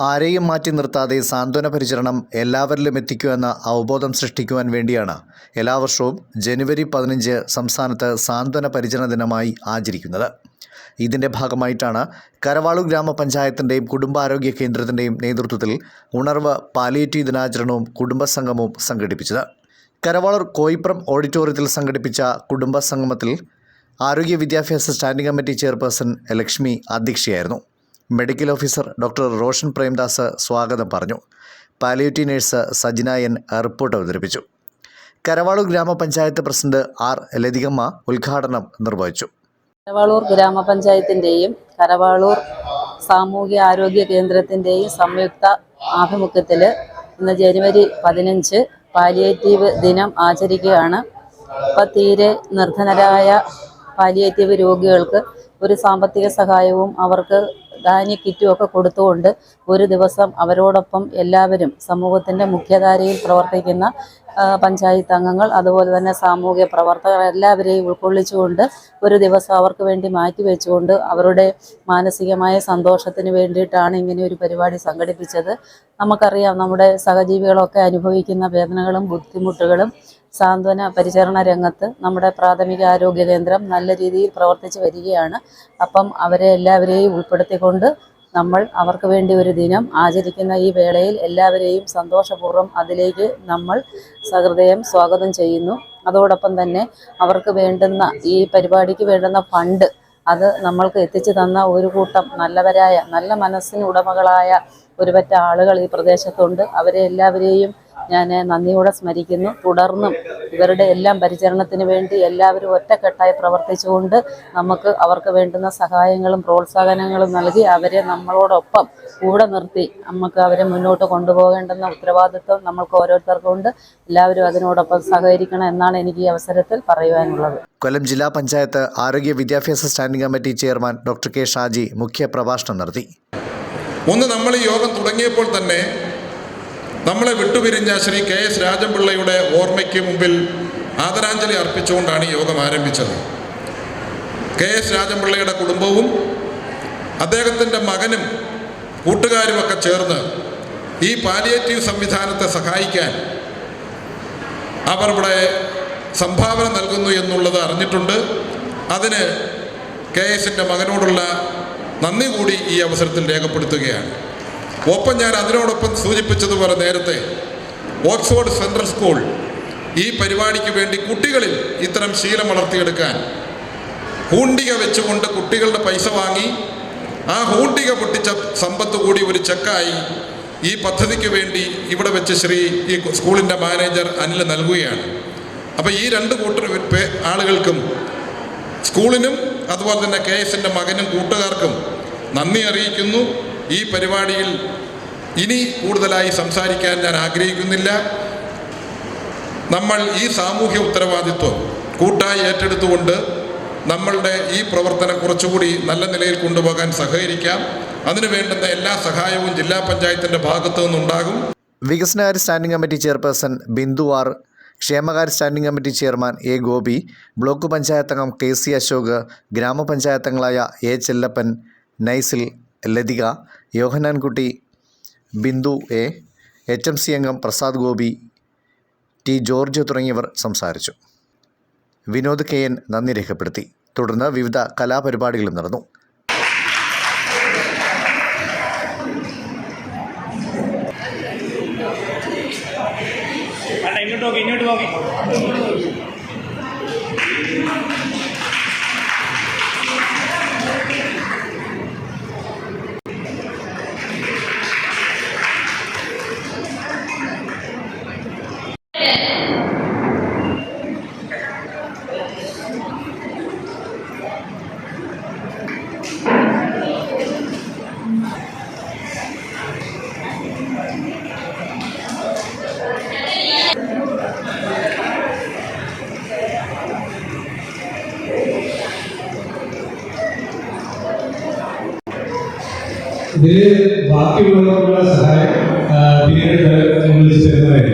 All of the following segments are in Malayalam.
ആരെയും മാറ്റി നിർത്താതെ സാന്ത്വന പരിചരണം എല്ലാവരിലും എത്തിക്കുമെന്ന അവബോധം സൃഷ്ടിക്കുവാൻ വേണ്ടിയാണ് എല്ലാ വർഷവും ജനുവരി പതിനഞ്ച് സംസ്ഥാനത്ത് സാന്ത്വന പരിചരണ ദിനമായി ആചരിക്കുന്നത്. ഇതിന്റെ ഭാഗമായിട്ടാണ് കരവാളു ഗ്രാമപഞ്ചായത്തിന്റെയും കുടുംബാരോഗ്യ കേന്ദ്രത്തിന്റെയും നേതൃത്വത്തിൽ ഉണർവ് പാലിയേറ്റീവ് ദിനാചരണവും കുടുംബസംഗമവും സംഘടിപ്പിച്ചത്. കരവാളൂർ കോയിപ്രം ഓഡിറ്റോറിയത്തിൽ സംഘടിപ്പിച്ച കുടുംബസംഗമത്തിൽ ആരോഗ്യ വിദ്യാഭ്യാസ standing committee chairperson Lakshmi അധ്യക്ഷയായിരുന്നു. Medical officer doctor Roshan Premdas സ്വാഗതം പറഞ്ഞു. Palliative nurse Sajina N report അവതരിപ്പിച്ചു. കരവാളൂർ ഗ്രാമപഞ്ചായത്ത് പ്രസിഡന്റ് ആർ ലതികമ്മ ഉദ്ഘാടനം നിർവഹിച്ചു. കരവാളൂർ ഗ്രാമപഞ്ചായത്തിന്റെയും കരവാളൂർ സാമൂഹ്യ ആരോഗ്യ കേന്ദ്രത്തിന്റെയും സംയുക്ത ആഭിമുഖ്യത്തിൽ ഇന്ന് ജനുവരി പതിനഞ്ച് പാലിയേറ്റീവ് ദിനം ആചരിക്കുകയാണ്. അപ്പം തീരെ നിർധനരായ പാലിയേറ്റീവ് രോഗികൾക്ക് ഒരു സാമ്പത്തിക സഹായവും അവർക്ക് ധാന്യ കിറ്റും ഒക്കെ കൊടുത്തുകൊണ്ട് ഒരു ദിവസം അവരോടൊപ്പം എല്ലാവരും സമൂഹത്തിന്റെ മുഖ്യധാരയിൽ പ്രവർത്തിക്കുന്ന പഞ്ചായത്ത് അംഗങ്ങൾ അതുപോലെ തന്നെ സാമൂഹ്യ പ്രവർത്തകർ എല്ലാവരെയും ഉൾക്കൊള്ളിച്ചുകൊണ്ട് ഒരു ദിവസം അവർക്ക് വേണ്ടി മാറ്റിവെച്ചുകൊണ്ട് അവരുടെ മാനസികമായ സന്തോഷത്തിന് വേണ്ടിയിട്ടാണ് ഇങ്ങനെ ഒരു പരിപാടി സംഘടിപ്പിച്ചത്. നമുക്കറിയാം നമ്മുടെ സഹജീവികളൊക്കെ അനുഭവിക്കുന്ന വേദനകളും ബുദ്ധിമുട്ടുകളും സാന്ത്വന പരിചരണ രംഗത്ത് നമ്മുടെ പ്രാഥമിക ആരോഗ്യ കേന്ദ്രം നല്ല രീതിയിൽ പ്രവർത്തിച്ചു വരികയാണ്. അപ്പം അവരെ എല്ലാവരെയും ഉൾപ്പെടുത്തിക്കൊണ്ട് നമ്മൾ അവർക്ക് വേണ്ടി ഒരു ദിനം ആചരിക്കുന്ന ഈ വേളയിൽ എല്ലാവരെയും സന്തോഷപൂർവം അതിലേക്ക് നമ്മൾ സഹൃദയം സ്വാഗതം ചെയ്യുന്നു. അതോടൊപ്പം തന്നെ അവർക്ക് വേണ്ടുന്ന ഈ പരിപാടിക്ക് വേണ്ടുന്ന ഫണ്ട് അത് നമ്മൾക്ക് എത്തിച്ചു തന്ന ഒരു കൂട്ടം നല്ലവരായ നല്ല മനസ്സിന് ഉടമകളായ ഒരുപറ്റ ആളുകൾ ഈ പ്രദേശത്തുണ്ട്. അവരെ എല്ലാവരെയും ഞാൻ നന്ദിയോടെ സ്മരിക്കുന്നു. തുടർന്നും ഇവരുടെ എല്ലാം പരിചരണത്തിന് വേണ്ടി എല്ലാവരും ഒറ്റക്കെട്ടായി പ്രവർത്തിച്ചുകൊണ്ട് നമുക്ക് അവർക്ക് വേണ്ടുന്ന സഹായങ്ങളും പ്രോത്സാഹനങ്ങളും നൽകി അവരെ നമ്മളോടൊപ്പം കൂടെ നിർത്തി നമുക്ക് അവരെ മുന്നോട്ട് കൊണ്ടുപോകേണ്ടുന്ന ഉത്തരവാദിത്വം നമ്മൾക്ക് ഓരോരുത്തർക്കും ഉണ്ട് എല്ലാവരും അതിനോടൊപ്പം സഹകരിക്കണം എന്നാണ് എനിക്ക് ഈ അവസരത്തിൽ പറയുവാനുള്ളത്. കൊല്ലം ജില്ലാ പഞ്ചായത്ത് ആരോഗ്യ വിദ്യാഭ്യാസ standing committee chairman doctor K Shaji മുഖ്യ പ്രഭാഷണം നടത്തി. ഒന്ന് നമ്മൾ ഈ യോഗം തുടങ്ങിയപ്പോൾ തന്നെ നമ്മളെ വിട്ടുപിരിഞ്ഞ ശ്രീ കെ എസ് രാജൻപിള്ളയുടെ ഓർമ്മയ്ക്ക് മുമ്പിൽ ആദരാഞ്ജലി അർപ്പിച്ചുകൊണ്ടാണ് യോഗം ആരംഭിച്ചത്. കെ എസ് രാജൻപിള്ളയുടെ കുടുംബവും അദ്ദേഹത്തിന്റെ മകനും കൂട്ടുകാരുമൊക്കെ ചേർന്ന് ഈ പാലിയേറ്റീവ് സംവിധാനത്തെ സഹായിക്കാൻ അവർ ഇവിടെ സംഭാവന നൽകുന്നു എന്നുള്ളത് അറിഞ്ഞിട്ടുണ്ട്. അതിന് കെ എസിന്റെ മകനോടുള്ള നന്ദി കൂടി ഈ അവസരത്തിൽ രേഖപ്പെടുത്തുകയാണ്. ഒപ്പം ഞാൻ അതിനോടൊപ്പം സൂചിപ്പിച്ചതുപോലെ നേരത്തെ ഓക്സ്ഫോർഡ് സെൻട്രൽ സ്കൂൾ ഈ പരിപാടിക്ക് വേണ്ടി കുട്ടികളിൽ ഇത്തരം ശീലം വളർത്തിയെടുക്കാൻ ഹൂണ്ടിക വെച്ചുകൊണ്ട് കുട്ടികളുടെ പൈസ വാങ്ങി ആ ഹൂണ്ടിക പൊട്ടിച്ച സമ്പത്ത് കൂടി ഒരു ചെക്കായി ഈ പദ്ധതിക്ക് വേണ്ടി ഇവിടെ വെച്ച് ശ്രീ ഈ സ്കൂളിന്റെ മാനേജർ അനിൽ നൽകുകയാണ്. അപ്പോൾ ഈ രണ്ട് കൂട്ടർ ആളുകൾക്കും സ്കൂളിനും അതുപോലെ തന്നെ കെ എസിന്റെ മകനും കൂട്ടുകാർക്കും നന്ദി അറിയിക്കുന്നു. ഈ പരിപാടിയിൽ ഇനി കൂടുതലായി സംസാരിക്കാൻ ഞാൻ ആഗ്രഹിക്കുന്നില്ല. നമ്മൾ ഈ സാമൂഹ്യ ഉത്തരവാദിത്വം കൂട്ടായി ഏറ്റെടുത്തുകൊണ്ട് നമ്മളുടെ ഈ പ്രവർത്തനം കുറച്ചുകൂടി നല്ല നിലയിൽ കൊണ്ടുപോകാൻ സഹകരിക്കാം. അതിനു വേണ്ടുന്ന എല്ലാ സഹായവും ജില്ലാ പഞ്ചായത്തിന്റെ ഭാഗത്തു നിന്നുണ്ടാകും. വികസനകാര്യ സ്റ്റാൻഡിംഗ് കമ്മിറ്റി ചെയർപേഴ്സൺ ബിന്ദുവാർ ക്ഷേമകാര്യ standing committee chairman A Gopi block പഞ്ചായത്തംഗം K C Ashok ഗ്രാമപഞ്ചായത്തംഗങ്ങളായ A Chellappan Nycil Lathika Yohanankutty Bindu A H M C അംഗം പ്രസാദ് ഗോപി ടി ജോർജ് തുടങ്ങിയവർ സംസാരിച്ചു. വിനോദ് കെ എൻ നന്ദി രേഖപ്പെടുത്തി. തുടർന്ന് വിവിധ കലാപരിപാടികളും നടന്നു. ഇങ്ങോട്ട് നോക്കി ഇങ്ങോട്ട് നോക്കി. ഇതിൽ ബാക്കിയുള്ളവർക്കുള്ള സഹായം ആ, പിന്നീട് വിളിച്ചു തരുന്നതായിരിക്കും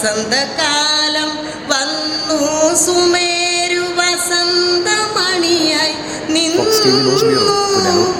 വസന്തകാലം വന്നു. സുമേരു വസന്തമണിയായി നിന്നു.